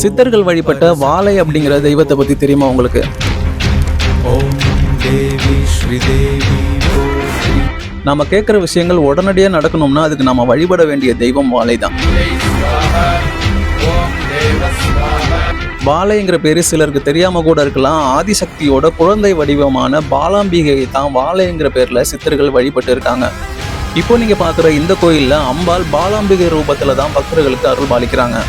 சித்தர்கள் வழிபட்ட வாழை அப்படிங்கிற தெய்வத்தை பற்றி தெரியுமா உங்களுக்கு? நம்ம கேட்குற விஷயங்கள் உடனடியாக நடக்கணும்னா அதுக்கு நம்ம வழிபட வேண்டிய தெய்வம் வாழை தான் வாழைங்கிற பேர் சிலருக்கு தெரியாமல் கூட இருக்கலாம். ஆதிசக்தியோட குழந்தை வடிவமான பாலாம்பிகையை தான் வாழைங்கிற பேரில் சித்தர்கள் வழிபட்டு இருக்காங்க. இப்போ நீங்கள் பார்க்குற இந்த கோயிலில் அம்பாள் பாலாம்பிகை ரூபத்தில் தான் பக்தர்களுக்கு அருள் பாலிக்கிறாங்க.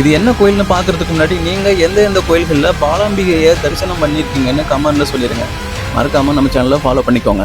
இது என்ன கோயில்னு பார்க்கறதுக்கு முன்னாடி நீங்கள் எந்த எந்த கோயில்களில் பாலாம்பிகையை தரிசனம் பண்ணியிருக்கீங்கன்னு கமெண்ட்டில் சொல்லிடுங்க மறக்காம நம்ம சேனலை ஃபாலோ பண்ணிக்கோங்க.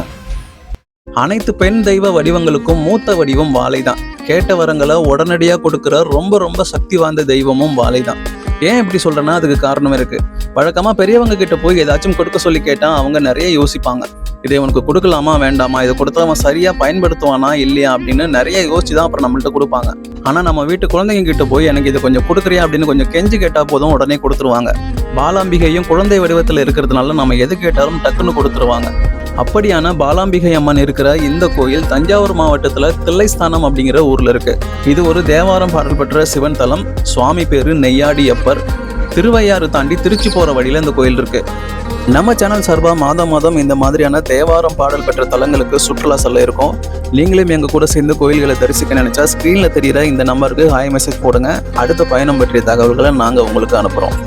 அனைத்து பெண் தெய்வ வடிவங்களுக்கும் மூத்த வடிவம் வாழை தான் கேட்ட வரங்களை உடனடியாக கொடுக்குற ரொம்ப ரொம்ப சக்தி வாய்ந்த தெய்வமும் வாழை தான் ஏன் இப்படி சொல்கிறேன்னா அதுக்கு காரணம் இருக்குது வழக்கமாக பெரியவங்க கிட்ட போய் ஏதாச்சும் கொடுக்க சொல்லி கேட்டால் அவங்க நிறைய யோசிப்பாங்க. இதை இவனுக்கு கொடுக்கலாமா வேண்டாமா? இதை கொடுத்தா அவன் சரியா பயன்படுத்துவானா இல்லையா? அப்படின்னு நிறைய யோசிச்சு தான் அப்புறம் நம்மள்ட்ட கொடுப்பாங்க. ஆனா நம்ம வீட்டு குழந்தைங்க கிட்ட போய் எனக்கு இது கொஞ்சம் கொடுக்குறியா? அப்படின்னு கொஞ்சம் கெஞ்சி கேட்டா போதும் உடனே கொடுத்துருவாங்க. பாலாம்பிகையும் குழந்தை வடிவத்தில் இருக்கிறதுனால நம்ம எது கேட்டாலும் டக்குன்னு கொடுத்துருவாங்க. அப்படியான பாலாம்பிகை அம்மன் இருக்கிற இந்த கோயில் தஞ்சாவூர் மாவட்டத்தில் தில்லைஸ்தானம் அப்படிங்கிற ஊரில் இருக்கு. இது ஒரு தேவாரம் பாடல் பெற்ற சிவன் தலம் சுவாமி பேரு நெய்யாடியப்பர். திருவையாறு தாண்டி திருச்சி போகிற வழியில் இந்த கோயில் இருக்கு. நம்ம சேனல் சார்பாக மாதம் மாதம் இந்த மாதிரியான தேவாரம் பாடல் பெற்ற தலங்களுக்கு சுற்றுலா செல்ல இருக்கோம். நீங்களும் எங்கள் கூட சேர்ந்து கோயில்களை தரிசிக்க நினச்சா ஸ்க்ரீனில் தெரிகிற இந்த நம்பருக்கு ஹாய் மெசேஜ் போடுங்க. அடுத்த பயணம் பற்றிய தகவல்களை நாங்கள் உங்களுக்கு அனுப்புகிறோம்